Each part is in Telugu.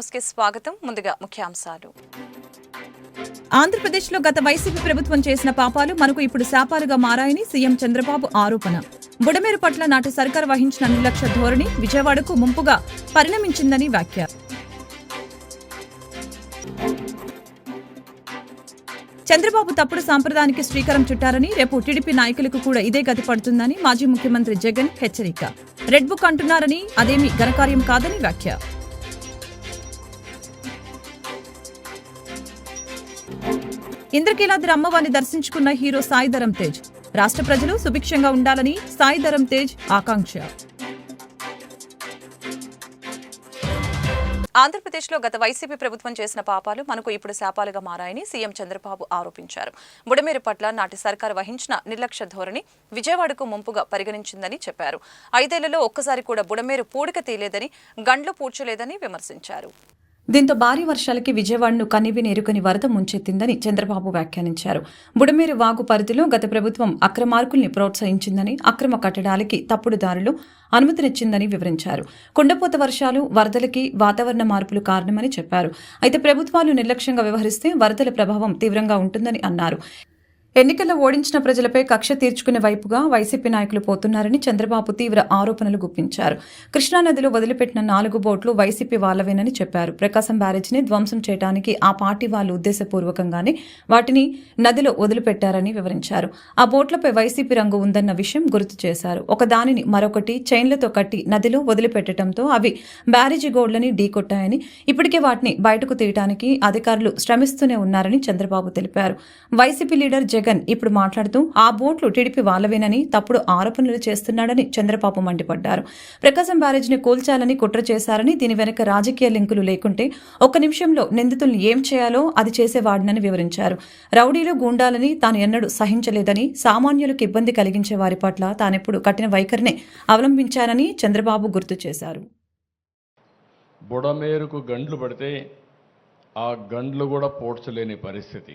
న్యూస్కి స్వాగతం. ముందుగా ముఖ్యాంశాలు. ఆంధ్రప్రదేశ్లో గత వైసీపీ ప్రభుత్వం చేసిన పాపాలు మనకు ఇప్పుడు శాపాలుగా మారాయని సీఎం చంద్రబాబు ఆరోపణ. బుడమేరు పట్ల నాటి సర్కార్ వహించిన నిర్లక్ష్య ధోరణి విజయవాడకు ముంపుగా పరిణమించిందని వ్యాఖ్య. చంద్రబాబు తప్పుడు సాంప్రదాయానికి శ్రీకారం చుట్టారని రేపు టీడీపీ నాయకులకు కూడా ఇదే గతి పడుతుందని మాజీ ముఖ్యమంత్రి జగన్ హెచ్చరిక. రెడ్ బుక్ అంటున్నారని అదేమీ ఘనకార్యం కాదని వ్యాఖ్య. ఇంద్రకీలాద్రి అమ్మవారిని దర్శించుకున్న హీరో సాయిధరం తేజ్. రాష్ట్ర ప్రజలు సుభిక్షంగా ఉండాలని సాయిధరం తేజ్ ఆకాంక్ష. ఆంధ్రప్రదేశ్లో గత వైసీపీ ప్రభుత్వం చేసిన పాపాలు మనకు ఇప్పుడు శాపాలుగా మారాయని సీఎం చంద్రబాబు ఆరోపించారు. బుడమేరు పట్ల నాటి సర్కారు వహించిన నిర్లక్ష్య ధోరణి విజయవాడకు ముంపుగా పరిగణించిందని చెప్పారు. ఐదేళ్ళలో ఒక్కసారి కూడా బుడమేరు పూడిక తీయలేదని గండ్లు పూడ్చలేదని విమర్శించారు. దీంతో భారీ వర్షాలకి విజయవాడను కనివి నేరుకని వరద ముంచెత్తిందని చంద్రబాబు వ్యాఖ్యానించారు. బుడమేరు వాగు పరిధిలో గత ప్రభుత్వం అక్రమార్కుల్ని ప్రోత్సహించిందని అక్రమ కట్టడాలకి తప్పుడు దారులు అనుమతినిచ్చిందని వివరించారు. కుండపోత వర్షాలు వరదలకి వాతావరణ మార్పులు కారణమని చెప్పారు. అయితే ప్రభుత్వాలు నిర్లక్ష్యంగా వ్యవహరిస్తే వరదల ప్రభావం తీవ్రంగా ఉంటుందని అన్నారు. ఎన్నికల్లో ఓడించిన ప్రజలపై కక్ష తీర్చుకునే వైపుగా వైసీపీ నాయకులు పోతున్నారని చంద్రబాబు తీవ్ర ఆరోపణలు గుప్పించారు. కృష్ణానదిలో వదిలిపెట్టిన నాలుగు బోట్లు వైసీపీ వాళ్ళవేనని చెప్పారు. ప్రకాశం బ్యారేజ్ని ధ్వంసం చేయడానికి ఆ పార్టీ వాళ్ళు ఉద్దేశపూర్వకంగానే వాటిని నదిలో వదిలిపెట్టారని వివరించారు. ఆ బోట్లపై వైసీపీ రంగు ఉందన్న విషయం గుర్తు చేశారు. ఒక దానిని మరొకటి చైన్లతో కట్టి నదిలో వదిలిపెట్టడంతో అవి బ్యారేజీ గోడ్లని ఢీకొట్టాయని ఇప్పటికే వాటిని బయటకు తీయడానికి అధికారులు శ్రమిస్తూనే ఉన్నారని చంద్రబాబు తెలిపారు. వైసీపీ లీడర్ జగన్ ఇప్పుడు మాట్లాడుతూ ఆ బోట్లు టీడీపీ వాళ్ళవేనని తప్పుడు ఆరోపణలు చేస్తున్నాడని చంద్రబాబు మండిపడ్డారు. ప్రకాశం బ్యారేజ్ని కూల్చాలని కుట్ర చేశారని దీని వెనుక రాజకీయ లింకులు లేకుంటే ఒక్క నిమిషంలో నిందితుల్ని ఏం చేయాలో అది చేసేవాడినని వివరించారు. రౌడీలు గూండాలని తాను ఎన్నడూ సహించలేదని సామాన్యులకు ఇబ్బంది కలిగించే వారి పట్ల తానెప్పుడు కఠిన వైఖరినే అవలంబించానని చంద్రబాబు గుర్తు చేశారు. బుడమేరుకు గండ్లు పడితే ఆ గండ్లు కూడా పోడ్చలేని పరిస్థితి.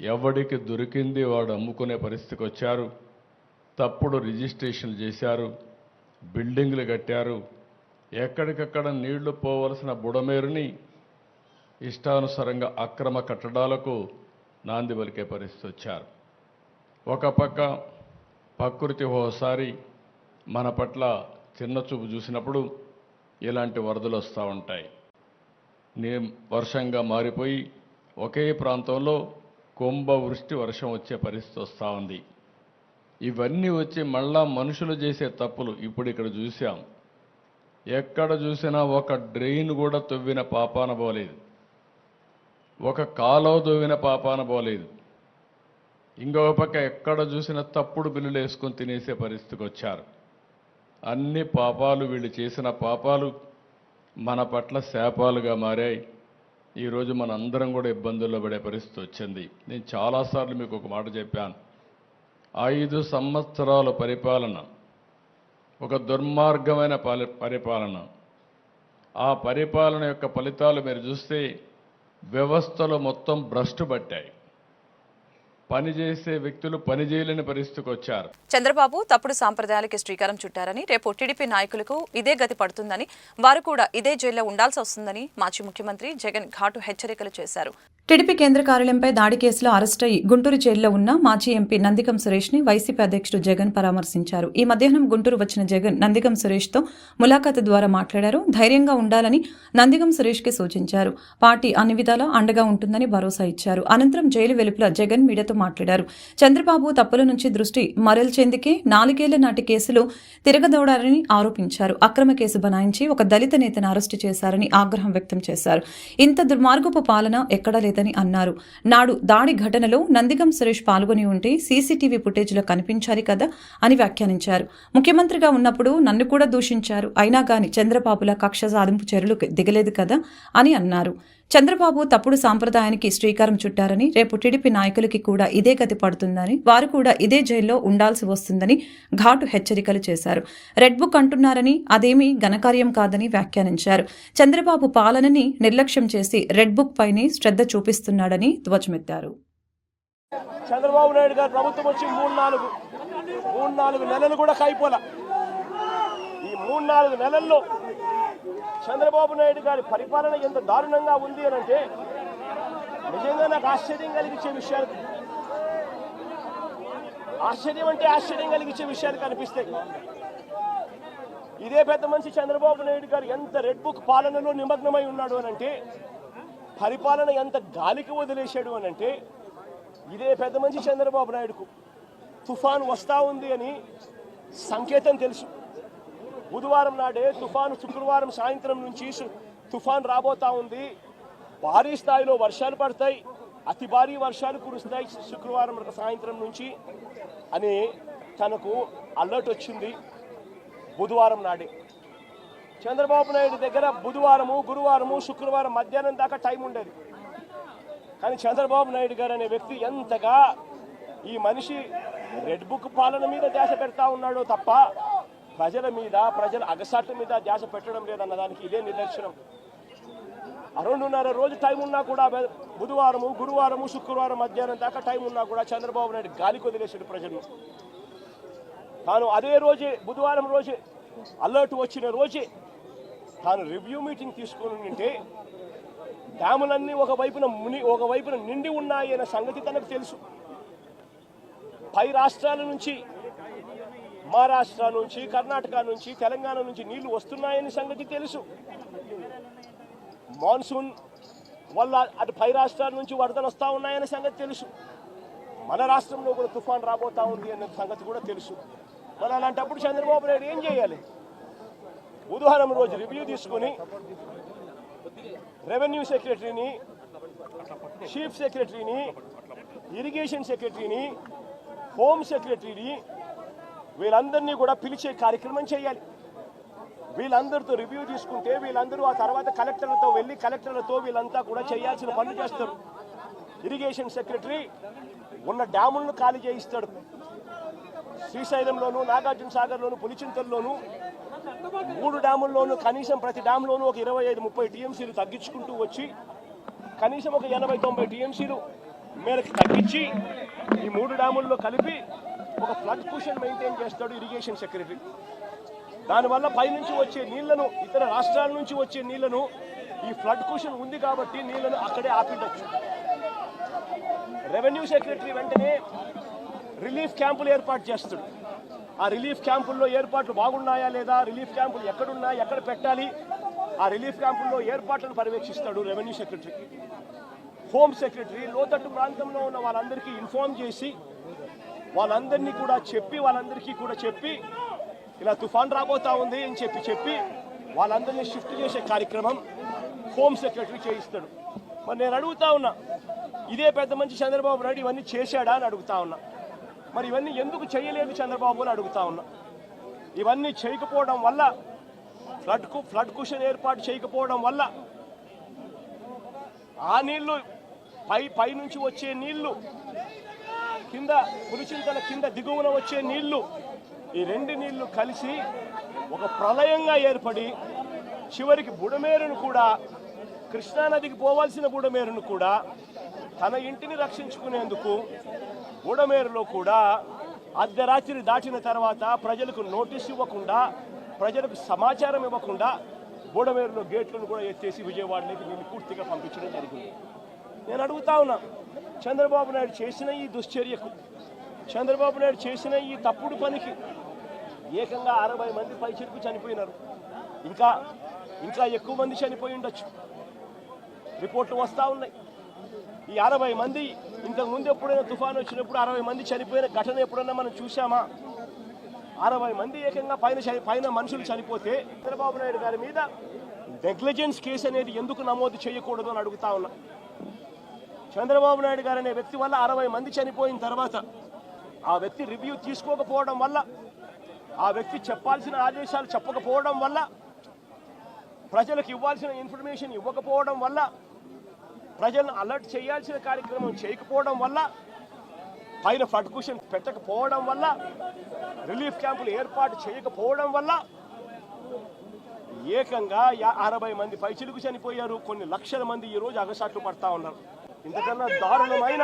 ఎవడికి దొరికింది వాడు అమ్ముకునే పరిస్థితికి వచ్చారు. తప్పుడు రిజిస్ట్రేషన్లు చేశారు. బిల్డింగ్లు కట్టారు. ఎక్కడికక్కడ నీళ్ళు పోవలసిన బుడమేరుని ఇష్టానుసారంగా అక్రమ కట్టడాలకు నాంది పలికే పరిస్థితి వచ్చారు. ఒక పక్క ప్రకృతి ఓసారి మన పట్ల చిన్న చూపు చూసినప్పుడు ఇలాంటి వరదలు వస్తూ ఉంటాయి. నీ వర్షంగా మారిపోయి ఒకే ప్రాంతంలో కుంభ వృష్టి వర్షం వచ్చే పరిస్థితి వస్తూ ఉంది. ఇవన్నీ వచ్చి మళ్ళా మనుషులు చేసే తప్పులు ఇప్పుడు ఇక్కడ చూసాం ఎక్కడ చూసినా ఒక డ్రెయిన్ కూడా తవ్విన పాపాన పోలేదు. ఒక కాలో తవ్విన పాపాన పోలేదు. ఇంకొక పక్క ఎక్కడ చూసినా తప్పుడు బిల్లులు వేసుకొని తినేసే పరిస్థితికి వచ్చారు. అన్ని పాపాలు వీళ్ళు చేసిన పాపాలు మన పట్ల శాపాలుగా మారాయి. ఈరోజు మన అందరం కూడా ఇబ్బందుల్లో పడే పరిస్థితి వచ్చింది. నేను చాలాసార్లు మీకు ఒక మాట చెప్పాను. ఐదు సంవత్సరాల పరిపాలన ఒక దుర్మార్గమైన పాలి పరిపాలన. ఆ పరిపాలన యొక్క ఫలితాలు మీరు చూస్తే వ్యవస్థలు మొత్తం భ్రష్టు పట్టాయి. పనిచేసే వ్యక్తులు పనిచేయలేని పరిస్థితికి వచ్చారు. చంద్రబాబు తప్పుడు సాంప్రదాయాలకి శ్రీకారం చుట్టారని రేపు టీడీపీ నాయకులకు ఇదే గతి పడుతుందని వారు కూడా ఇదే జైల్లో ఉండాల్సి వస్తుందని మాజీ ముఖ్యమంత్రి జగన్ ఘాటు హెచ్చరికలు చేశారు. టీడీపీ కేంద్ర కార్యాలయంపై దాడి కేసులో అరెస్ట్ అయి గుంటూరు జైల్లో ఉన్న మాజీ ఎంపీ నందికం సురేష్ని వైసీపీ అధ్యక్షుడు జగన్ పరామర్శించారు. ఈ మధ్యాహ్నం గుంటూరు వచ్చిన జగన్ నందిగం సురేష్తో ములాఖాతు ద్వారా మాట్లాడారు. ధైర్యంగా ఉండాలని నందిగం సురేష్కి సూచించారు. పార్టీ అన్ని విధాలా అండగా ఉంటుందని భరోసా ఇచ్చారు. అనంతరం జైలు వెలుపల జగన్ మీడియాతో మాట్లాడారు. చంద్రబాబు తప్పుల నుంచి దృష్టి మరల్చేందుకే నాలుగేళ్ళ నాటి కేసులు తిరగదోడారని ఆరోపించారు. అక్రమ కేసు బనాయించి ఒక దళిత నేతను అరెస్టు చేశారని ఆగ్రహం వ్యక్తం చేశారు. ఇంత దుర్మార్గపు పాలన ఎక్కడా లేదని అన్నారు. నాడు దాడి ఘటనలో నందిగం సురేష్ పాల్గొని ఉంటే సీసీటీవీ ఫుటేజ్లో కనిపించాలి కదా అని వ్యాఖ్యానించారు. ముఖ్యమంత్రిగా ఉన్నప్పుడు నన్ను కూడా దూషించారు. అయినా గాని చంద్రబాబుల కక్ష సాధింపు చర్యలు దిగలేదు కదా అని అన్నారు. చంద్రబాబు తప్పుడు సాంప్రదాయానికి శ్రీకారం చుట్టారని రేపు టీడీపీ నాయకులకి కూడా ఇదే గతి పడుతుందని వారు కూడా ఇదే జైల్లో ఉండాల్సి వస్తుందని ఘాటు హెచ్చరికలు చేశారు. రెడ్ బుక్ అంటున్నారని అదేమీ ఘనకార్యం కాదని వ్యాఖ్యానించారు. చంద్రబాబు పాలనని నిర్లక్ష్యం చేసి రెడ్ బుక్ పైనే శ్రద్ధ చూపిస్తున్నాడని ధ్వజమెత్తారు. చంద్రబాబు నాయుడు గారు ప్రభుత్వం వచ్చి మూడు నాలుగు మూడు నాలుగు నెలలు కూడా కాయిపోలా. ఈ మూడు నాలుగు నెలల్లో చంద్రబాబు నాయుడు గారి పరిపాలన ఎంత దారుణంగా ఉంది అని అంటే నిజంగా నాకు ఆశ్చర్యం కలిగించే విషయాలు ఆశ్చర్యం అంటే ఆశ్చర్యం కలిగించే విషయాలు కనిపిస్తాయి. ఇదే పెద్ద మనిషి చంద్రబాబు నాయుడు గారు ఎంత రెడ్ బుక్ పాలనలో నిమగ్నమై ఉన్నాడు అని అంటే పరిపాలన ఎంత గాలికి వదిలేశాడు అని అంటే ఇదే పెద్ద మనిషి చంద్రబాబు నాయుడుకు తుఫాన్ వస్తా ఉంది అని సంకేతం తెలుసు. బుధవారం నాడే తుఫాను శుక్రవారం సాయంత్రం నుంచి తుఫాన్ రాబోతా ఉంది. భారీ స్థాయిలో వర్షాలు పడతాయి. అతి భారీ వర్షాలు కురుస్తాయి శుక్రవారం సాయంత్రం నుంచి అని తనకు అలర్ట్ వచ్చింది బుధవారం నాడే. చంద్రబాబు నాయుడు దగ్గర బుధవారము గురువారము శుక్రవారం మధ్యాహ్నం దాకా టైం ఉండేది. కానీ చంద్రబాబు నాయుడు గారు అనే వ్యక్తి ఎంతగా ఈ మనిషి రెడ్ బుక్ పాలన మీద ధ్యాస పెడతా ఉన్నాడో తప్ప ప్రజల మీద ప్రజల అగసాట్ల మీద ధ్యాస పెట్టడం లేదన్న దానికి ఇదే నిదర్శనం. ఆ రెండున్నర రోజు టైం ఉన్నా కూడా బుధవారము గురువారము శుక్రవారం మధ్యాహ్నం దాకా టైం ఉన్నా కూడా చంద్రబాబు నాయుడు గాలి వదిలేసాడు ప్రజలను తాను అదే రోజే బుధవారం రోజే అలర్ట్ వచ్చిన రోజే తాను రివ్యూ మీటింగ్ తీసుకుని ఉంటే డ్యాములన్నీ ఒక వైపున ముని ఒక వైపున నిండి ఉన్నాయి అనే సంగతి తనకు తెలుసు. పై రాష్ట్రాల నుంచి మహారాష్ట్ర నుంచి కర్ణాటక నుంచి తెలంగాణ నుంచి నీళ్ళు వస్తున్నాయని సంగతి తెలుసు. మాన్సూన్ వల్ల అటు పై రాష్ట్రాల నుంచి వరదలు వస్తూ ఉన్నాయనే సంగతి తెలుసు. మన రాష్ట్రంలో కూడా తుఫాన్ రాబోతా ఉంది అనే సంగతి కూడా తెలుసు. మరి అలాంటప్పుడు చంద్రబాబు నాయుడు ఏం చేయాలి? బుధవారం రోజు రివ్యూ తీసుకొని రెవెన్యూ సెక్రటరీని చీఫ్ సెక్రటరీని ఇరిగేషన్ సెక్రటరీని హోమ్ సెక్రటరీని వీళ్ళందరినీ కూడా పిలిచే కార్యక్రమం చేయాలి. వీళ్ళందరితో రివ్యూ తీసుకుంటే వీళ్ళందరూ ఆ తర్వాత కలెక్టర్లతో వెళ్ళి కలెక్టర్లతో వీళ్ళంతా కూడా చేయాల్సిన పనులు చేస్తారు. ఇరిగేషన్ సెక్రటరీ ఉన్న డ్యాములను ఖాళీ చేయిస్తాడు. శ్రీశైలంలోను నాగార్జున సాగర్లోను పులిచింతల్లోను మూడు డ్యాముల్లోనూ కనీసం ప్రతి డ్యామ్లోనూ ఒక ఇరవై ఐదు ముప్పై టీఎంసీలు తగ్గించుకుంటూ వచ్చి కనీసం ఒక ఎనభై తొంభై టీఎంసీలు మేరకు తగ్గించి ఈ మూడు డ్యాముల్లో కలిపి ఒక ఫ్లడ్ కుషన్ మెయింటైన్ చేస్తాడు ఇరిగేషన్ సెక్రటరీ. దానివల్ల పైనుంచి వచ్చే నీళ్ళను ఇతర రాష్ట్రాల నుంచి వచ్చే నీళ్ళను ఈ ఫ్లడ్ కుషన్ ఉంది కాబట్టి నీళ్ళను అక్కడే ఆపిండొచ్చు. రెవెన్యూ సెక్రటరీ వెంటనే రిలీఫ్ క్యాంపులు ఏర్పాటు చేస్తాడు. ఆ రిలీఫ్ క్యాంపుల్లో ఏర్పాట్లు బాగున్నాయా లేదా రిలీఫ్ క్యాంపులు ఎక్కడున్నాయి ఎక్కడ పెట్టాలి ఆ రిలీఫ్ క్యాంపుల్లో ఏర్పాట్లను పర్యవేక్షిస్తాడు రెవెన్యూ సెక్రటరీ. హోమ్ సెక్రటరీ లోతట్టు ప్రాంతంలో ఉన్న వాళ్ళందరికీ ఇన్ఫార్మ్ చేసి వాళ్ళందరినీ కూడా చెప్పి వాళ్ళందరికీ కూడా చెప్పి ఇలా తుఫాన్ రాబోతా ఉంది అని చెప్పి చెప్పి వాళ్ళందరినీ షిఫ్ట్ చేసే కార్యక్రమం హోమ్ సెక్రటరీ చేయిస్తాడు. మరి నేను అడుగుతా ఉన్నా ఇదే పెద్ద మంచి చంద్రబాబు నాయుడు ఇవన్నీ చేశాడా అని అడుగుతా ఉన్నా. మరి ఇవన్నీ ఎందుకు చేయలేదు చంద్రబాబు అని అడుగుతా ఉన్నా. ఇవన్నీ చేయకపోవడం వల్ల ఫ్లడ్కు ఫ్లడ్ కుషన్ ఏర్పాటు చేయకపోవడం వల్ల ఆ నీళ్ళు పై పై నుంచి వచ్చే నీళ్ళు కింద పులిచింతల కింద దిగువన వచ్చే నీళ్ళు ఈ రెండు నీళ్ళు కలిసి ఒక ప్రళయంగా ఏర్పడి చివరికి బుడమేరును కూడా కృష్ణానదికి పోవాల్సిన బుడమేరును కూడా తన ఇంటిని రక్షించుకునేందుకు బుడమేరులో కూడా అర్ధరాత్రి దాటిన తర్వాత ప్రజలకు నోటీస్ ఇవ్వకుండా ప్రజలకు సమాచారం ఇవ్వకుండా బుడమేరులో గేట్లను కూడా ఎత్తేసి విజయవాడలోకి వీళ్ళు పూర్తిగా పంపించడం జరిగింది. నేను అడుగుతా ఉన్నా చంద్రబాబు నాయుడు చేసిన ఈ దుశ్చర్యకు చంద్రబాబు నాయుడు చేసిన ఈ తప్పుడు పనికి ఏకంగా అరవై మంది పైచిరుకు చనిపోయినారు. ఇంకా ఇంకా ఎక్కువ మంది చనిపోయి ఉండొచ్చు. రిపోర్ట్లు వస్తూ ఉన్నాయి. ఈ అరవై మంది ఇంతకుముందు ఎప్పుడైనా తుఫాను వచ్చినప్పుడు అరవై మంది చనిపోయిన ఘటన ఎప్పుడైనా మనం చూసామా అరవై మంది ఏకంగా పైన చని- పైన మనుషులు చనిపోతే చంద్రబాబు నాయుడు గారి మీద నెగ్లిజెన్స్ కేసు అనేది ఎందుకు నమోదు చేయకూడదు అని అడుగుతా ఉన్నా. చంద్రబాబు నాయుడు గారు అనే వ్యక్తి వల్ల అరవై మంది చనిపోయిన తర్వాత ఆ వ్యక్తి రివ్యూ తీసుకోకపోవడం వల్ల ఆ వ్యక్తి చెప్పాల్సిన ఆదేశాలు చెప్పకపోవడం వల్ల ప్రజలకు ఇవ్వాల్సిన ఇన్ఫర్మేషన్ ఇవ్వకపోవడం వల్ల ప్రజలను అలర్ట్ చేయాల్సిన కార్యక్రమం చేయకపోవడం వల్ల పైన ఫ్లడ్ కుషన్ పెట్టకపోవడం వల్ల రిలీఫ్ క్యాంపులు ఏర్పాటు చేయకపోవడం వల్ల ఏకంగా యా- అరవై మంది పైచిలుకు చనిపోయారు. కొన్ని లక్షల మంది ఈ రోజు అగసాట్లు పడతా ఉన్నారు. ఇంతకన్నా దారుణమైన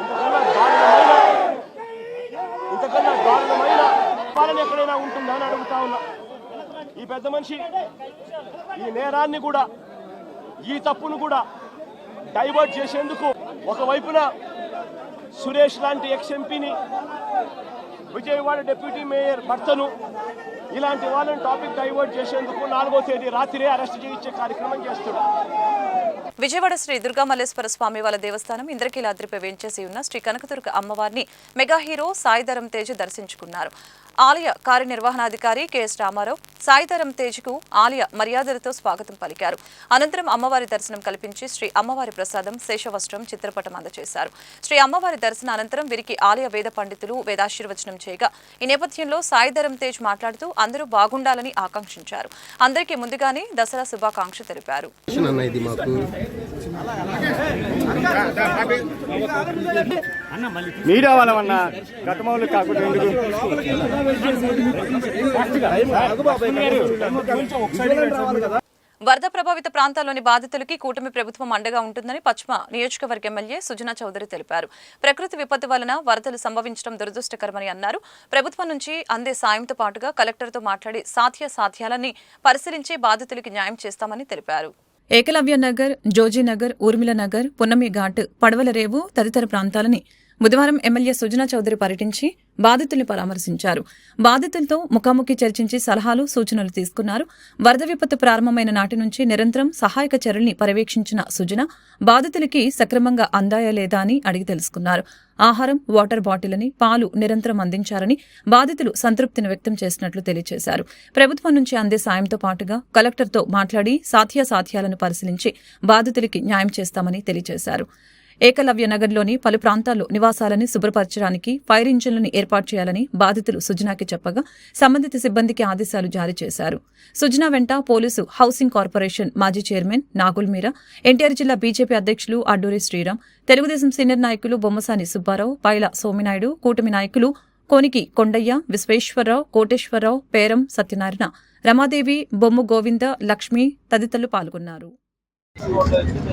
ఇంతకన్నా దారుణమైన ఇంతకన్నా దారుణమైన పాలన ఎక్కడైనా ఉంటుందా అని అడుగుతా ఉన్నా. ఈ పెద్ద మనిషి ఈ నేరాన్ని కూడా ఈ తప్పును కూడా డైవర్ట్ చేసేందుకు ఒకవైపున సురేష్ లాంటి ఎక్స్ ఎంపీని విజయవాడ డిప్యూటీ మేయర్ భర్తను ఇలాంటి వాళ్ళని టాపిక్ డైవర్ట్ చేసేందుకు నాలుగో తేదీ రాత్రే అరెస్ట్ చేయించే కార్యక్రమం చేస్తున్నాడు. విజయవాడ శ్రీ దుర్గామల్లేశ్వర స్వామి వాళ్ళ దేవస్థానం ఇంద్రకీలాద్రిపై వేంచేసి ఉన్న శ్రీ కనకదుర్గ అమ్మవారిని మెగా హీరో సాయిధరం తేజ్ దర్శించుకున్నారు. ఆలయ కార్యనిర్వహణాధికారి కెఎస్ రామారావు సాయిధరం తేజ్కు ఆలయ మర్యాదలతో స్వాగతం పలికారు. అనంతరం అమ్మవారి దర్శనం కల్పించి శ్రీ అమ్మవారి ప్రసాదం శేషవస్త్రం చిత్రపటం అందజేశారు శ్రీ అమ్మవారి దర్శన అనంతరం వీరికి ఆలయ వేద పండితులు వేదాశీర్వచనం చేయగా ఈ నేపథ్యంలో సాయిధరం తేజ్ మాట్లాడుతూ అందరూ బాగుండాలని ఆకాంక్షించారు. అందరికీ ముందుగానే దసరా శుభాకాంక్ష తెలిపారు. మీడియా వాళ్ళమన్నా గతమౌలు కాకుండా ఎందుకు? వరద ప్రభావిత ప్రాంతాల్లోని బాధితులకి కూటమి ప్రభుత్వం అండగా ఉంటుందని పశ్చిమ నియోజకవర్గ ఎమ్మెల్యే సుజనా చౌదరి తెలిపారు. ప్రకృతి విపత్తు వలన వరదలు సంభవించడం దురదృష్టకరమని అన్నారు. ప్రభుత్వం నుంచి అందే సాయంతో పాటుగా కలెక్టర్తో మాట్లాడి సాధ్య సాధ్యాలని పరిశీలించి బాధితులకి న్యాయం చేస్తామని తెలిపారు. ఏకలవ్య నగర్ జోజీనగర్ ఊర్మిళ నగర్ పున్నమి ఘాట్ పడవలరేవు తదితర ప్రాంతాలని బుధవారం ఎమ్మెల్యే సుజనా చౌదరి పర్యటించి బాధితుల్ని పరామర్శించారు. బాధితులతో ముఖాముఖి చర్చించి సలహాలు సూచనలు తీసుకున్నారు. వరద విపత్తు ప్రారంభమైన నాటి నుంచి నిరంతరం సహాయక చర్యల్ని పర్యవేక్షించిన సుజన బాధితులకి సక్రమంగా అందాయా లేదా అని అడిగి తెలుసుకున్నారు. ఆహారం వాటర్ బాటిల్ పాలు నిరంతరం అందించారని బాధితులు సంతృప్తిని వ్యక్తం చేసినట్లు తెలియజేశారు ప్రభుత్వం నుంచి అందే సాయంతో పాటుగా కలెక్టర్తో మాట్లాడి సాధ్యాసాధ్యాలను పరిశీలించి బాధితులకి న్యాయం చేస్తామని తెలియజేశారు ఏకలవ్య నగర్లోని పలు ప్రాంతాల్లో నివాసాలని శుభ్రపరచడానికి ఫైర్ ఇంజిన్లను ఏర్పాటు చేయాలని బాధితులు సుజనాకి చెప్పగా సంబంధిత సిబ్బందికి ఆదేశాలు జారీ చేశారు. సుజనా వెంట పోలీసు హౌసింగ్ కార్పొరేషన్ మాజీ చైర్మన్ నాగుల్ మీరా ఎన్టీఆర్ జిల్లా బీజేపీ అధ్యక్షులు అడ్డూరి శ్రీరామ్ తెలుగుదేశం సీనియర్ నాయకులు బొమ్మసాని సుబ్బారావు పైల సోమినాయుడు కూటమి నాయకులు కోనికి కొండయ్య విశ్వేశ్వరరావు కోటేశ్వరరావు పేరం సత్యనారాయణ రమాదేవి బొమ్ము గోవింద లక్ష్మి తదితరులు పాల్గొన్నారు.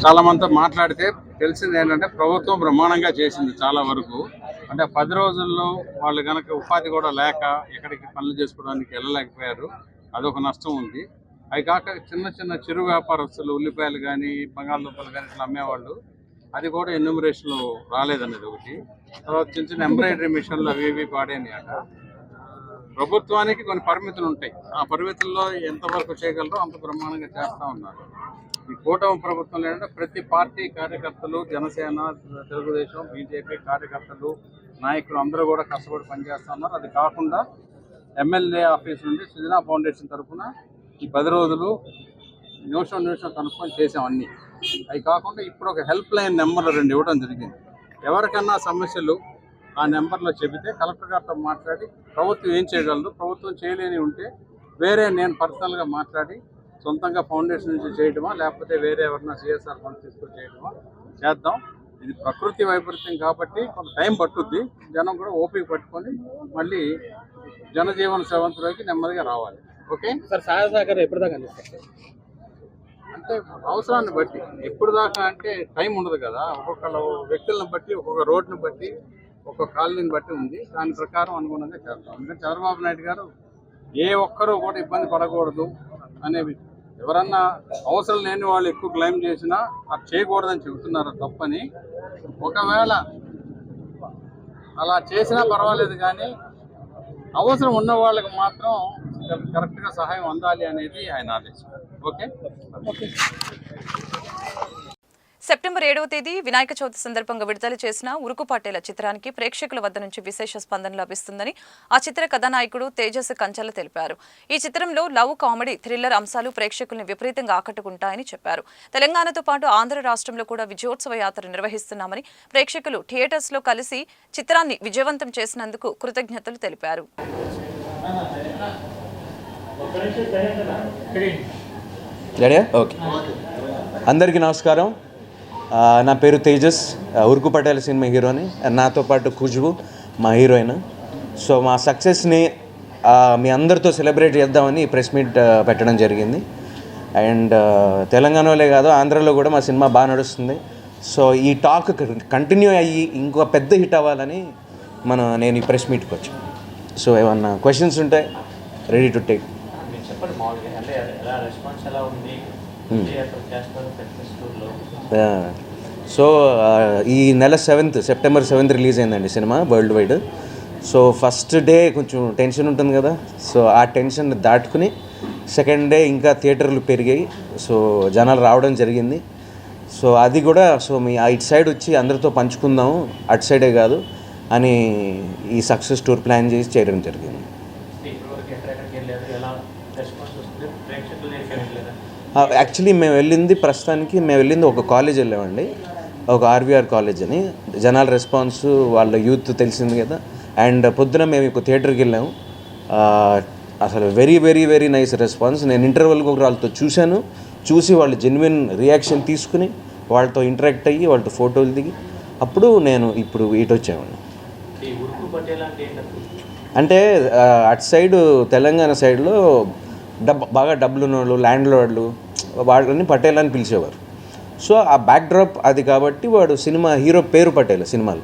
చాలా మంది మాట్లాడితే తెలిసింది ఏంటంటే ప్రభుత్వం బ్రహ్మాండంగా చేసింది చాలా వరకు. అంటే పది రోజుల్లో వాళ్ళు కనుక ఉపాధి కూడా లేక ఎక్కడికి పనులు చేసుకోవడానికి వెళ్ళలేకపోయారు. అదొక నష్టం ఉంది. అవి కాక చిన్న చిన్న చిరు వ్యాపారస్తులు ఉల్లిపాయలు కానీ బంగాళదుంపలు కానీ ఇట్లా అమ్మేవాళ్ళు. అది కూడా ఎన్యూమరేషన్లో రాలేదనేది ఒకటి. తర్వాత చిన్న చిన్న ఎంబ్రాయిడరీ మిషన్లు అవి ఇవి పాడైనాయి ప్రభుత్వానికి కొన్ని పరిమితులు ఉంటాయి. ఆ పరిమితుల్లో ఎంతవరకు చేయగలరో అంత బ్రహ్మాండంగా చేస్తూ ఉన్నారు. ఈ కూటమి ప్రభుత్వం ఏంటంటే ప్రతి పార్టీ కార్యకర్తలు జనసేన తెలుగుదేశం బీజేపీ కార్యకర్తలు నాయకులు అందరూ కూడా కష్టపడి పనిచేస్తున్నారు అది కాకుండా ఎమ్మెల్యే ఆఫీస్ నుండి సుజనా ఫౌండేషన్ తరఫున ఈ పది రోజులు నిమిషం నిమిషం కనుక్కొని చేసాం అన్నీ. అవి కాకుండా ఇప్పుడు ఒక హెల్ప్ లైన్ నెంబర్లు రెండు ఇవ్వడం జరిగింది. ఎవరికన్నా సమస్యలు ఆ నెంబర్లో చెబితే కలెక్టర్ గారితో మాట్లాడి ప్రభుత్వం ఏం చేయగలదు ప్రభుత్వం చేయలేని ఉంటే వేరే నేను పర్సనల్గా మాట్లాడి సొంతంగా ఫౌండేషన్ నుంచి చేయడమా లేకపోతే వేరే ఎవరైనా సిఎస్ఆర్ ఫండ్ తీసుకొని చేయడమా చేద్దాం. ఇది ప్రకృతి వైపరీత్యం కాబట్టి కొంత టైం పట్టుద్ది. జనం కూడా ఓపిక పట్టుకొని మళ్ళీ జనజీవన సేవంతులోకి నెమ్మదిగా రావాలి. ఓకే? సార్ సహాయ సహకారం ఎప్పటిదాకా అందిస్తారు? అంటే అవసరాన్ని బట్టి. ఎప్పుడు దాకా అంటే టైం ఉండదు కదా. ఒక్కొక్క వ్యక్తులను బట్టి ఒక్కొక్క రోడ్డుని బట్టి ఒక్కొక్క కాలనీని బట్టి ఉంది. దాని ప్రకారం అనుగుణంగా చేస్తాం. ఎందుకంటే చంద్రబాబు నాయుడు గారు ఏ ఒక్కరూ కూడా ఇబ్బంది పడకూడదు అనేవి ఎవరన్నా అవసరం లేని వాళ్ళు ఎక్కువ క్లెయిమ్ చేసినా అది చేయకూడదని చెబుతున్నారు తప్పని. ఒకవేళ అలా చేసినా పర్వాలేదు కానీ అవసరం ఉన్న వాళ్ళకి మాత్రం కరెక్ట్గా సహాయం అందాలి అనేది ఆయన ఆదేశం. ఓకే? సెప్టెంబర్ ఏడవ తేదీ వినాయక చవితి సందర్భంగా విడుదల చేసిన ఉరుకు పట్టేల చిత్రానికి ప్రేక్షకుల వద్ద నుంచి విశేష స్పందన లభిస్తుందని ఆ చిత్ర కథానాయకుడు తేజస్ కంచల తెలిపారు. ఈ చిత్రంలో లవ్ కామెడీ థ్రిల్లర్ అంశాలు ప్రేక్షకుల్ని విపరీతంగా ఆకట్టుకుంటాయని చెప్పారు. తెలంగాణతో పాటు ఆంధ్ర రాష్ట్రంలో కూడా విజయోత్సవ యాత్ర నిర్వహిస్తున్నామని ప్రేక్షకులు థియేటర్స్లో కలిసి చిత్రాన్ని విజయవంతం చేసినందుకు కృతజ్ఞతలు తెలిపారు. ఓకే అందరికీ నమస్కారం. నా పేరు తేజస్ ఉరుకు పటేల్ సినిమా హీరోని. నాతో పాటు ఖుష్బు మా హీరోయిన్. సో మా సక్సెస్ని మీ అందరితో సెలబ్రేట్ చేద్దామని ఈ ప్రెస్ మీట్ పెట్టడం జరిగింది. అండ్ తెలంగాణలోనే తెలంగాణలో కాదు ఆంధ్రాలో కూడా మా సినిమా బాగా నడుస్తుంది. సో ఈ టాక్ కంటిన్యూ అయ్యి ఇంకో పెద్ద హిట్ అవ్వాలని మనం నేను ఈ ప్రెస్ మీట్కి వచ్చాను. సో ఏమన్నా క్వశ్చన్స్ ఉంటాయి రెడీ టు టేక్ చెప్పండి మామూలుగా అంటే ఎలా రెస్పాన్స్ ఎలా ఉంది? సో ఈ నెల సెవెంత్ సెప్టెంబర్ సెవెంత్ రిలీజ్ అయిందండి cinema worldwide. So first day కొంచెం టెన్షన్ ఉంటుంది కదా. సో ఆ టెన్షన్ దాటుకుని సెకండ్ డే ఇంకా థియేటర్లు పెరిగాయి. సో జనాలు రావడం జరిగింది. సో అది కూడా సో మీ ఇటు సైడ్ వచ్చి అందరితో పంచుకుందాము అటు సైడే కాదు అని ఈ సక్సెస్ టూర్ ప్లాన్ చేసి చేయడం జరిగింది. యాక్చువల్లీ మేము వెళ్ళింది ప్రస్తుతానికి మేము వెళ్ళింది ఒక కాలేజ్ వెళ్ళామండి. ఒక ఆర్వీఆర్ కాలేజ్ అని. జనాల రెస్పాన్స్ వాళ్ళ యూత్ తెలిసింది కదా. అండ్ పొద్దున మేము ఒక థియేటర్కి వెళ్ళాము. అసలు very very very nice response నేను ఇంటర్వెల్కి ఒక వాళ్ళతో చూశాను. చూసి వాళ్ళు జెన్యున్ రియాక్షన్ తీసుకుని వాళ్ళతో ఇంటరాక్ట్ అయ్యి వాళ్ళతో ఫోటోలు దిగి అప్పుడు నేను ఇప్పుడు ఇటు వచ్చామండి అంటే అటు సైడ్ తెలంగాణ సైడ్లో డబ్ బాగా డబ్బులు ఉన్నవాళ్ళు ల్యాండ్ లోడ్లు వాళ్ళని పటేల్ అని పిలిచేవారు. సో ఆ బ్యాక్డ్రాప్ అది కాబట్టి వాడు సినిమా హీరో పేరు పటేల్ సినిమాలో.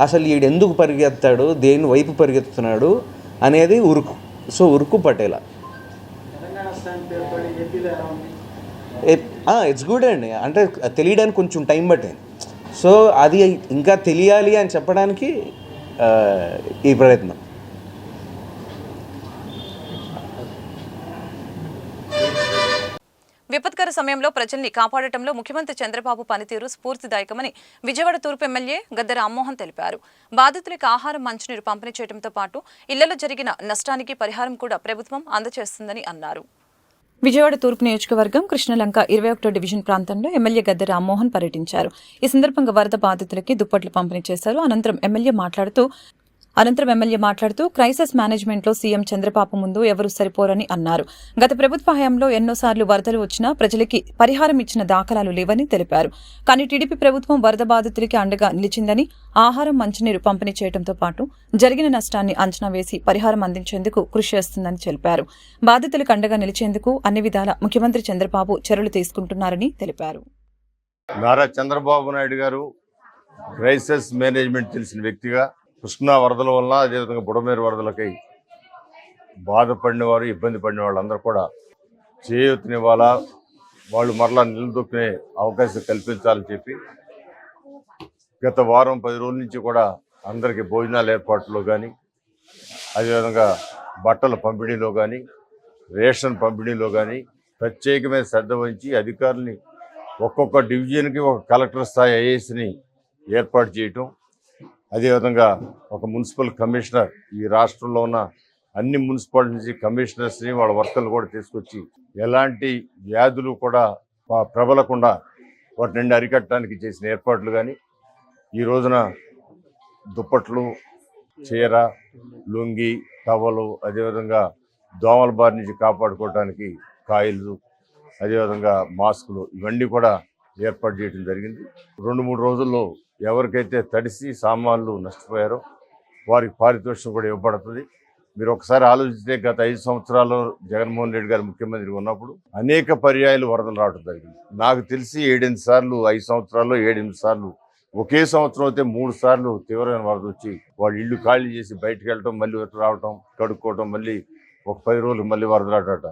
అసలు ఈడు ఎందుకు పరిగెత్తాడు దేని వైపు పరిగెత్తుతున్నాడు అనేది ఉరుకు. సో ఉరుకు పటేల. ఇట్స్ గుడ్ అండి. అంటే తెలియడానికి కొంచెం టైం పట్టింది. సో అది ఇంకా తెలియాలి అని చెప్పడానికి ఈ ప్రయత్నం. విపత్కర సమయంలో ప్రజల్ని కాపాడటంలో ముఖ్యమంత్రి చంద్రబాబు పనితీరు స్ఫూర్తిదాయకమని విజయవాడ తూర్పు ఎమ్మెల్యే గద్దె రామ్మోహన్ తెలిపారు. బాధితులకు ఆహారం మంచినీరు పంపిణీ చేయడంతో పాటు ఇళ్ళలో జరిగిన నష్టానికి పరిహారం కూడా ప్రభుత్వం అందజేస్తుందని అన్నారు. విజయవాడ తూర్పు నియోజకవర్గం కృష్ణలంక ఇరవై ఒకటో డివిజన్ ప్రాంతంలో ఎమ్మెల్యే గద్దె రామ్మోహన్ పర్యటించారు. ఈ సందర్భంగా వరద బాధితులకి దుప్పట్లు పంపిణీ చేశారు. అనంతరం ఎమ్మెల్యే మాట్లాడుతూ అనంతరం ఎమ్మెల్యే మాట్లాడుతూ క్రైసిస్ మేనేజ్మెంట్లో సీఎం చంద్రబాబు ముందు ఎవరు సరిపోరని అన్నారు. గత ప్రభుత్వ హయాంలో ఎన్నోసార్లు వరదలు వచ్చినా ప్రజలకి పరిహారం ఇచ్చిన దాఖలాలు లేవని తెలిపారు. కానీ టీడీపీ ప్రభుత్వం వరద బాధితులకి అండగా నిలిచిందని ఆహారం మంచినీరు పంపిణీ చేయడంతో పాటు జరిగిన నష్టాన్ని అంచనా వేసి పరిహారం అందించేందుకు కృషి చేస్తుందని తెలిపారు. బాధితులకు అండగా నిలిచేందుకు అన్ని విధాల ముఖ్యమంత్రి చంద్రబాబు చర్యలు తీసుకుంటున్నారని తెలిపారు. నారా చంద్రబాబు నాయుడు గారు క్రైసిస్ మేనేజ్మెంట్ తెలిసిన వ్యక్తిగా కృష్ణా వరదల వల్ల అదేవిధంగా బుడమేరు వరదలకై బాధపడిన వారు ఇబ్బంది పడిన వాళ్ళందరూ కూడా చేయూతనివ్వాలా వాళ్ళు మరలా నిలదొక్కునే అవకాశం కల్పించాలని చెప్పి గత వారం పది రోజుల నుంచి కూడా అందరికీ భోజనాల ఏర్పాట్లో కానీ అదేవిధంగా బట్టల పంపిణీలో కానీ రేషన్ పంపిణీలో కానీ ప్రత్యేకమైన శ్రద్ధ వహించి అధికారుల్ని ఒక్కొక్క డివిజన్కి ఒక కలెక్టర్ స్థాయి ఐఏఎస్ని ఏర్పాటు చేయటం అదేవిధంగా ఒక మున్సిపల్ కమిషనర్ ఈ రాష్ట్రంలో ఉన్న అన్ని మున్సిపాలిటీ నుంచి కమిషనర్స్ని వాళ్ళ వర్కర్లు కూడా తీసుకొచ్చి ఎలాంటి వ్యాధులు కూడా ప్రబలకుండా వాటి నుండి అరికట్టడానికి చేసిన ఏర్పాట్లు కానీ ఈ రోజున దుప్పట్లు చీర లుంగి టవలు అదేవిధంగా దోమల బారి నుంచి కాపాడుకోవడానికి కాయలు అదేవిధంగా మాస్కులు ఇవన్నీ కూడా ఏర్పాటు చేయడం జరిగింది. రెండు మూడు రోజుల్లో ఎవరికైతే తడిసి సామాన్లు నష్టపోయారో వారికి పారితోషికం కూడా ఇవ్వబడుతుంది. మీరు ఒకసారి ఆలోచిస్తే గత ఐదు సంవత్సరాలు జగన్మోహన్ రెడ్డి గారు ముఖ్యమంత్రి ఉన్నప్పుడు అనేక పర్యాయాలు వరదలు రావడం జరిగింది. నాకు తెలిసి ఏడెనిమిది సార్లు ఐదు సంవత్సరాల్లో ఏడెనిమిది సార్లు ఒకే సంవత్సరం అయితే మూడు సార్లు తీవ్రమైన వరద వచ్చి వాళ్ళు ఇల్లు ఖాళీ చేసి బయటకు వెళ్ళటం మళ్ళీ రావటం కడుక్కోవటం మళ్ళీ ఒక పది రోజులు మళ్ళీ వరద రావట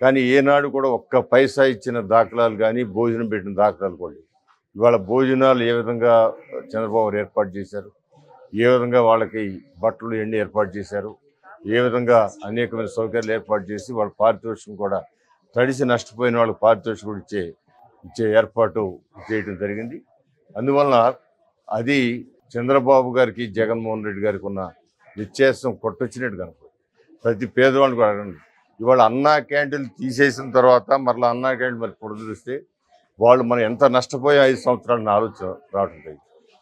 కానీ ఏనాడు కూడా ఒక్క పైసా ఇచ్చిన దాఖలాలు కానీ భోజనం పెట్టిన దాఖలాలు కూడా ఇవాళ భోజనాలు ఏ విధంగా చంద్రబాబు ఏర్పాటు చేశారు? ఏ విధంగా వాళ్ళకి బట్టలు ఎన్ని ఏర్పాటు చేశారు? ఏ విధంగా అనేకమైన సౌకర్యాలు ఏర్పాటు చేసి వాళ్ళ పారితోషికం కూడా తడిసి నష్టపోయిన వాళ్ళకి పారితోషికం ఇచ్చే ఇచ్చే ఏర్పాటు చేయడం జరిగింది. అందువలన అది చంద్రబాబు గారికి జగన్మోహన్ రెడ్డి గారికి ఉన్న వ్యత్యాసం కొట్టొచ్చినట్టు కనుక ప్రతి పేదవాళ్ళు కూడా ఇవాళ అన్నా క్యాంటీన్లు తీసేసిన తర్వాత మరలా అన్నా క్యాంటీన్ మరి పొడిదిస్తే వాళ్ళు మనం ఎంత నష్టపోయే ఐదు సంవత్సరాలను ఆలోచన రావట్లేదు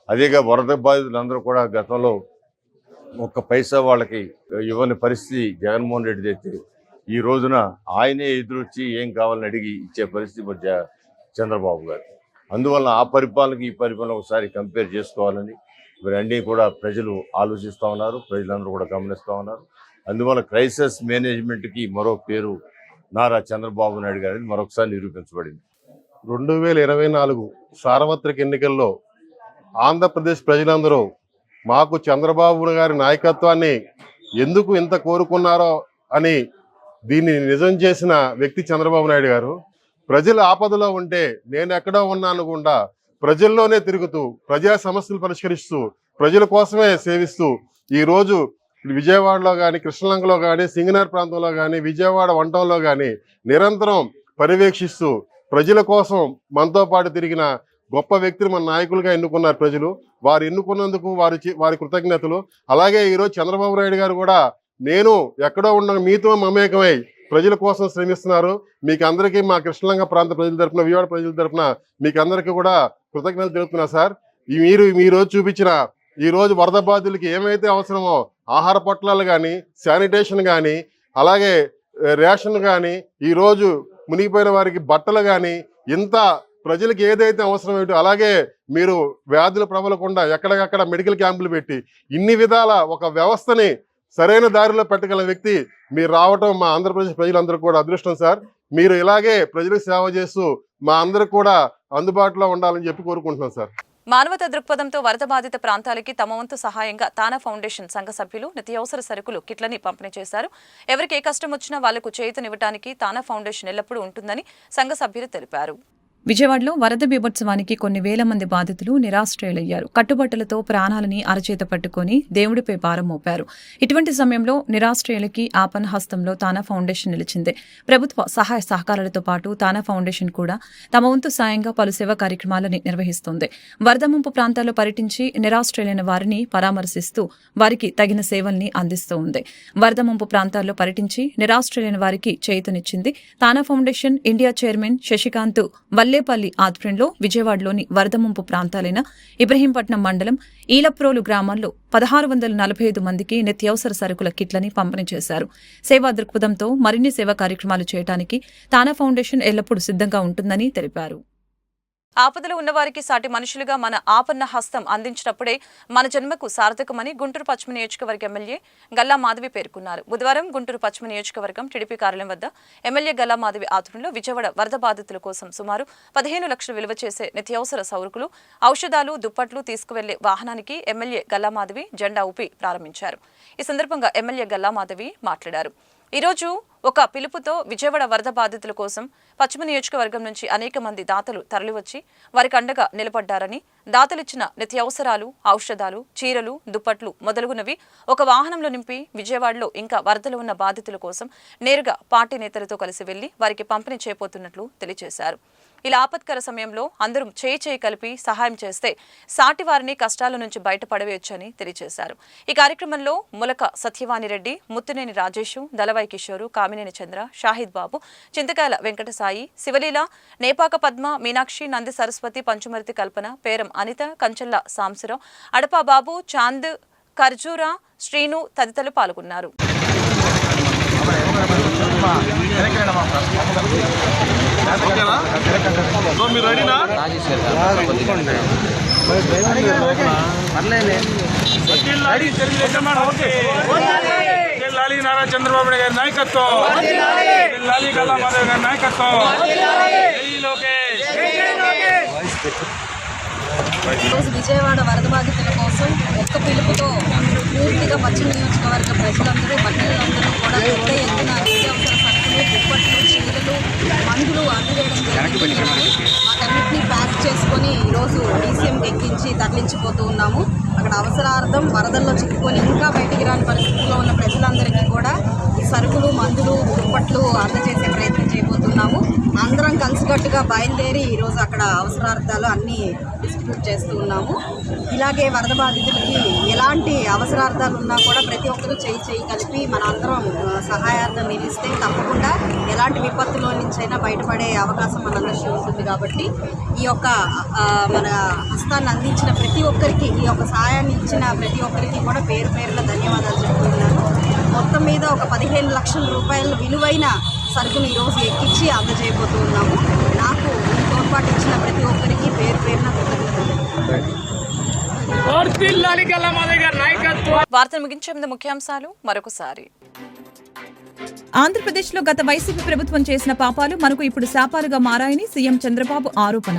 అదేగా వరద బాధితులందరూ కూడా గతంలో ఒక్క పైసా వాళ్ళకి ఇవ్వని పరిస్థితి జగన్మోహన్ రెడ్డి అయితే ఈ రోజున ఆయనే ఎదురొచ్చి ఏం కావాలని అడిగి ఇచ్చే పరిస్థితి మధ్య చంద్రబాబు గారు. అందువల్ల ఆ పరిపాలనకి ఈ పరిపాలన ఒకసారి కంపేర్ చేసుకోవాలని ఇవన్నీ కూడా ప్రజలు ఆలోచిస్తూ ఉన్నారు ప్రజలందరూ కూడా గమనిస్తూ ఉన్నారు. అందువల్ల క్రైసిస్ మేనేజ్మెంట్కి మరో పేరు నారా చంద్రబాబు నాయుడు గారిని మరొకసారి నిరూపించబడింది. రెండు వేల ఇరవై నాలుగు సార్వత్రిక ఎన్నికల్లో ఆంధ్రప్రదేశ్ ప్రజలందరూ మాకు చంద్రబాబు గారి నాయకత్వాన్ని ఎందుకు ఇంత కోరుకున్నారో అని దీన్ని నిజం చేసిన వ్యక్తి చంద్రబాబు నాయుడు గారు. ప్రజలు ఆపదలో ఉంటే నేను ఎక్కడో ఉన్నాను కూడా ప్రజల్లోనే తిరుగుతూ ప్రజా సమస్యలు పరిష్కరిస్తూ ప్రజల కోసమే సేవిస్తూ ఈరోజు విజయవాడలో కానీ కృష్ణలంకలో కానీ సింగనార్ ప్రాంతంలో కానీ విజయవాడ వంటంలో కానీ నిరంతరం పర్యవేక్షిస్తూ ప్రజల కోసం మనతో పాటు తిరిగిన గొప్ప వ్యక్తిని మన నాయకులుగా ఎన్నుకున్నారు ప్రజలు. వారు ఎన్నుకున్నందుకు వారి వారి కృతజ్ఞతలు. అలాగే ఈరోజు చంద్రబాబు నాయుడు గారు కూడా నేను ఎక్కడో ఉన్న మీతో మమేకమై ప్రజల కోసం శ్రమిస్తున్నారు. మీకు అందరికీ మా కృష్ణలంక ప్రాంత ప్రజల తరపున విజయవాడ ప్రజల తరపున మీకు అందరికీ కూడా కృతజ్ఞతలు తెలుపుతున్నా సార్. మీరు మీ రోజు చూపించిన ఈ రోజు వరద బాధితులకి ఏమైతే అవసరమో ఆహార పొట్లాలు కానీ శానిటేషన్ కానీ అలాగే రేషన్ కానీ ఈరోజు మునిగిపోయిన వారికి బట్టలు కానీ ఇంత ప్రజలకు ఏదైతే అవసరం ఏమిటో అలాగే మీరు వ్యాధులు ప్రబలకుండా ఎక్కడికక్కడ మెడికల్ క్యాంపులు పెట్టి ఇన్ని విధాల ఒక వ్యవస్థని సరైన దారిలో పెట్టగల వ్యక్తి మీరు రావటం మా ఆంధ్రప్రదేశ్ ప్రజలందరూ కూడా అదృష్టం సార్. మీరు ఇలాగే ప్రజలకు సేవ చేస్తూ మా అందరికి కూడా అందుబాటులో ఉండాలని చెప్పి కోరుకుంటున్నాం సార్. మానవతా దృక్పథంతో వరద బాధిత ప్రాంతాలకి తమ వంతు సహాయంగా తానా ఫౌండేషన్ సంఘ సభ్యులు నిత్యావసర సరుకులు కిట్లని పంపిణీ చేశారు. ఎవరికి ఏ కష్టం వచ్చినా వాళ్ళకు చేయూతనివ్వడానికి తానా ఫౌండేషన్ ఎల్లప్పుడూ ఉంటుందని సంఘ సభ్యులు తెలిపారు. విజయవాడలో వరద బీభత్సవానికి కొన్ని వేల మంది బాధితులు నిరాశ్రయులయ్యారు. కట్టుబట్టలతో ప్రాణాలని అరచేత పట్టుకొని దేవుడిపై భారం మోపారు. ఇటువంటి సమయంలో నిరాశ్రయులకి ఆపన్ హస్తంలో తానా ఫౌండేషన్ నిలిచింది. ప్రభుత్వ సహాయ సహకారాలతో పాటు తానా ఫౌండేషన్ కూడా తమ వంతు సాయంగా పలు సేవా కార్యక్రమాలని నిర్వహిస్తోంది. వరద ముంపు ప్రాంతాల్లో పర్యటించి నిరాశ్రయులైన వారిని పరామర్శిస్తూ వారికి తగిన సేవల్ని అందిస్తూ ఉంది. వరద ముంపు ప్రాంతాల్లో పర్యటించి నిరాశ్రయులైన వారికి చేతునిచ్చింది TANA foundation India chairman Sasikanth Vallepalli ఆధ్వర్యంలో విజయవాడలోని వరద ముంపు ప్రాంతాలైన ఇబ్రహీంపట్నం మండలం ఈలప్రోలు గ్రామాల్లో పదహారు వందల నలభై ఐదు మందికి నిత్యావసర సరుకుల కిట్లని పంపిణీ చేశారు. సేవా దృక్పథంతో మరిన్ని సేవా కార్యక్రమాలు చేయడానికి తానా ఫౌండేషన్ ఎల్లప్పుడూ సిద్ధంగా ఉంటుందని తెలిపారు. ఆపదలో ఉన్నవారికి సాటి మనుషులుగా మన ఆపన్న హస్తం అందించినప్పుడే మన జన్మకు సార్థకమని గుంటూరు పశ్చిమ నియోజకవర్గ ఎమ్మెల్యే గల్లా మాధవి పేర్కొన్నారు. బుధవారం గుంటూరు పశ్చిమ నియోజకవర్గం టీడీపీ కార్యాలయం వద్ద ఎమ్మెల్యే గల్లా మాధవి ఆధ్వర్యంలో విజయవాడ వరద బాధితుల కోసం సుమారు పదిహేను లక్షలు విలువ చేసే నిత్యావసర సౌరుకులు ఔషధాలు దుప్పట్లు తీసుకువెళ్ళే వాహనానికి ఎమ్మెల్యే గల్లా మాధవి జెండా ఊపి ప్రారంభించారు. ఈ సందర్భంగా ఎమ్మెల్యే గల్లా మాధవి మాట్లాడారు. ఈరోజు ఒక పిలుపుతో విజయవాడ వరద బాధితుల కోసం పశ్చిమ నియోజకవర్గం నుంచి అనేక మంది దాతలు తరలివచ్చి వారికి అండగా నిలబడ్డారని దాతలిచ్చిన నిత్యావసరాలు ఔషధాలు చీరలు దుప్పట్లు మొదలగునవి ఒక వాహనంలో నింపి విజయవాడలో ఇంకా వరదలు ఉన్న బాధితుల కోసం నేరుగా పార్టీ నేతలతో కలిసి వెళ్ళి వారికి పంపిణీ చేయబోతున్నట్లు తెలియజేశారు. ఇలా ఆపత్కర సమయంలో అందరూ చేయి చేయి కలిపి సహాయం చేస్తే సాటి వారిని కష్టాల నుంచి బయటపడవేయొచ్చని తెలియజేశారు. ఈ కార్యక్రమంలో ములక సత్యవాణి రెడ్డి ముత్తునేని రాజేషు దళవాయి కిషోరు కామినేని చంద్ర షాహిద్ బాబు చింతకాయల వెంకటసాయి శివలీల నేపాక పద్మ మీనాక్షి నంది సరస్వతి పంచుమర్తి కల్పన పేరం అనిత కంచెల్ల సాంసరావు అడపా బాబు చాంద్ ఖర్జూరా శ్రీను తదితరులు పాల్గొన్నారు. లాలి నారా చంద్రబాబు గారి నాయకత్వం. లాలి. గల్లా మాధవ్ గారి నాయకత్వం. జై లోకేష్. ఈరోజు విజయవాడ వరద బాధితుల కోసం ఒక్క పిలుపుతో పూర్తిగా పశ్చిమ నియోజకవర్గ ప్రజలందరూ మహిళలందరూ కూడా పెద్ద ఎత్తున దుప్పట్లు చీరలు మందులు అందజేయడం జరిగింది వాటన్నిటిని ప్యాక్ చేసుకొని ఈరోజు డీసీఎంకి ఎక్కించి తరలించిపోతూ ఉన్నాము. అక్కడ అవసరార్థం వరదల్లో చిక్కుకొని ఇంకా బయటికి రాని పరిస్థితుల్లో ఉన్న ప్రజలందరికీ కూడా సరుకులు మందులు దుప్పట్లు అందజేసే ప్రయత్నం చేయబోతున్నాము. అందరం కలిసికట్టుగా బయలుదేరి ఈరోజు అక్కడ అవసరార్థాలు అన్నీ డిస్ట్రిబ్యూట్ చేస్తూ ఉన్నాము. ఇలాగే వరద బాధితులకి ఎలాంటి అవసరార్థాలు ఉన్నా కూడా ప్రతి ఒక్కరూ చేయి చేయి కలిపి మన అందరం సహాయార్థం నిలిస్తే తప్పకుండా ఎలాంటి విపత్తులో నుంచైనా బయటపడే అవకాశం మనందరికీ ఉంటుంది కాబట్టి ఈ యొక్క మన హస్తాన్ని అందించిన ప్రతి ఒక్కరికి ఈ యొక్క సహాయాన్ని ఇచ్చిన ప్రతి ఒక్కరికి కూడా పేరు పేరున ధన్యవాదాలు చెప్తున్నాను మొత్తం మీద ఒక పదిహేను లక్షల రూపాయల విలువైన సరుకును ఈరోజు ఎక్కించి అందజేయబోతున్నాము. నాకు ఈ తోడ్పాటు ఇచ్చిన ప్రతి ఒక్కరికి పేరు పేరున కృతజ్ఞతలు. వార్తలు ముగించే ముందు ముఖ్యాంశాలు మరొకసారి. ఆంధ్రప్రదేశ్లో గత వైసీపీ ప్రభుత్వం చేసిన పాపాలు మనకు ఇప్పుడు శాపాలుగా మారాయని సీఎం చంద్రబాబు ఆరోపణ.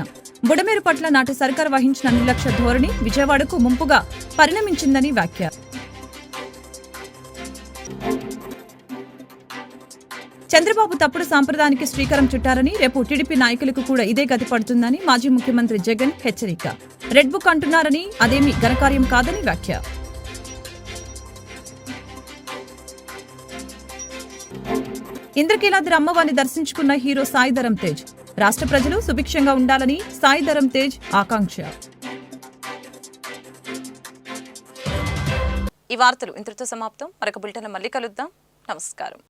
బుడమేరు పట్ల నాటి సర్కార్ వహించిన నిర్లక్ష్య ధోరణి విజయవాడకు ముంపుగా పరిణమించిందని వ్యాఖ్య. చంద్రబాబు తప్పుడు సాంప్రదాయానికి శ్రీకారం చుట్టారని రేపు టీడీపీ నాయకులకు కూడా ఇదే గతి పడుతుందని మాజీ ముఖ్యమంత్రి జగన్ హెచ్చరిక. రెడ్ బుక్ అంటున్నారని అదేమి ఘనకార్యం కాదని వ్యాఖ్య. ఇంద్రకీలాద్రి అమ్మవారిని దర్శించుకున్న హీరో సాయిధరం తేజ్. రాష్ట్ర ప్రజలు సుభిక్షంగా ఉండాలని సాయిధరం తేజ్ ఆకాంక్ష. ఈ వార్తలు ఇంతటితో సమాప్తం. మరొక బులెటిన్ మళ్ళీ కలుద్దాం. నమస్కారం.